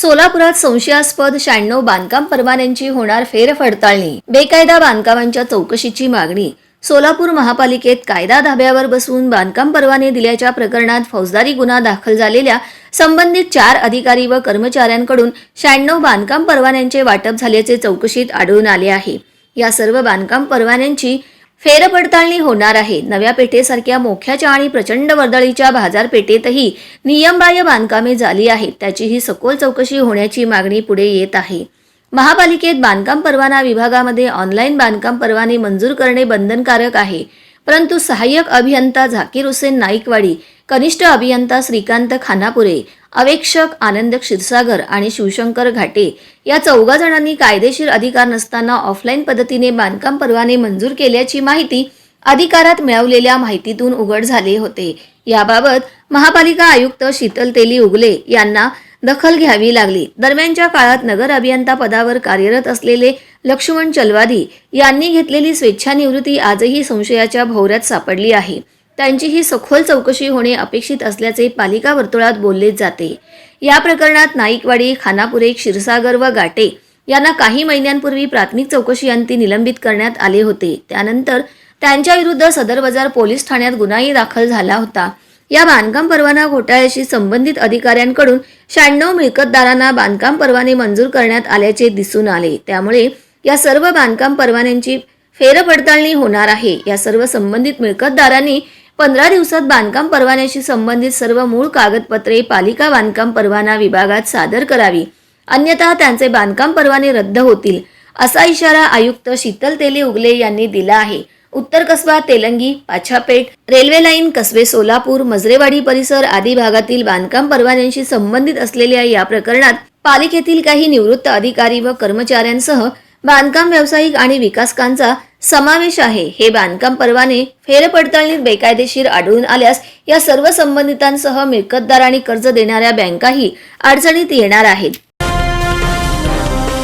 सोलापुरात संशयास्पद शहाण्णव बांधकाम परवान्यांची होणार फेरफडताळणी बेकायदा बांधकामांच्या चौकशीची मागणी सोलापूर महापालिकेत कायदा धाब्यावर बसवून बांधकाम परवाने दिल्याच्या प्रकरणात फौजदारी गुन्हा दाखल झालेल्या संबंधित चार अधिकारी व कर्मचाऱ्यांकडून शहाण्णव बांधकाम परवान्यांचे वाटप झाल्याचे चौकशीत आढळून आले आहे. या सर्व बांधकाम परवान्यांची फेरपडताळणी होणार आहे. नव्या पेठेसारख्या मोख्याच्या आणि प्रचंड वर्दळीच्या बाजारपेठेतही नियमबाह्य बांधकामे झाली आहेत. त्याचीही सखोल चौकशी होण्याची मागणी पुढे येत आहे. महापालिकेत बांधकाम परवाना विभागामध्ये ऑनलाईन बांधकाम परवाने मंजूर करणे बंधनकारक आहे. परंतु सहाय्यक अभियंता झाकीर हुसेन नाईकवाडी कनिष्ठ अभियंता श्रीकांत खानापुरे अवेक्षक आनंद क्षीरसागर आणि शिवशंकर घाटे या चौघा जणांनी कायदेशीर अधिकार नसताना ऑफलाईन पद्धतीने बांधकाम परवाने मंजूर केल्याची माहिती अधिकारात मिळवलेल्या माहितीतून उघड झाले होते. याबाबत महापालिका आयुक्त शीतल तेली उगले यांना दखल घ्यावी लागली. दरम्यानच्या काळात नगर अभियंता पदावर कार्यरत असलेले लक्ष्मण चलवादी यांनी घेतलेली स्वेच्छानिवृत्ती आजही संशयाच्या भोवऱ्यात सापडली आहे. त्यांची ही सखोल चौकशी होणे अपेक्षित असल्याचे पालिका वर्तुळात बोलले जाते. या प्रकरणात नाईकवाडी खानापुरे क्षीरसागर व गाटे यांना काही महिन्यांपूर्वी प्राथमिक चौकशी अंती निलंबित करण्यात आले होते. त्यानंतर त्यांच्या विरुद्ध सदर बाजार पोलीस ठाण्यात गुन्हाही दाखल झाला होता. या बांधकाम परवाना घोटाळ्याशी संबंधित अधिकाऱ्यांकडून शहाण्णव मिळकतदारांना बांधकाम परवाने मंजूर करण्यात आल्याचे दिसून आले. त्यामुळे या सर्व बांधकाम परवान्यांची फेरपडताळणी होणार आहे. या सर्व संबंधित मिळकतदारांनी पंधरा दिवसात बांधकाम परवान्याशी संबंधित सर्व मूळ कागदपत्रे पालिका बांधकाम परवाना विभागात सादर करावी. अन्यथा त्यांचे बांधकाम परवाने रद्द होतील असा इशारा आयुक्त शीतल तेली उगले यांनी दिला आहे. उत्तर कसबा तेलंगी पाछापेठ रेल्वे लाईन कसबे सोलापूर मजरेवाडी परिसर आदी भागातील बांधकाम परवान्यांशी संबंधित असलेल्या या प्रकरणात पालिकेतील काही निवृत्त अधिकारी व कर्मचाऱ्यांसह बांधकाम व्यावसायिक आणि विकासकांचा समावेश आहे. हे बांधकाम परवाने फेरपडताळणीत बेकायदेशीर आढळून आल्यास या सर्व संबंधितांसह मिळकतदार आणि कर्ज देणाऱ्या बँकाही अडचणीत येणार आहेत.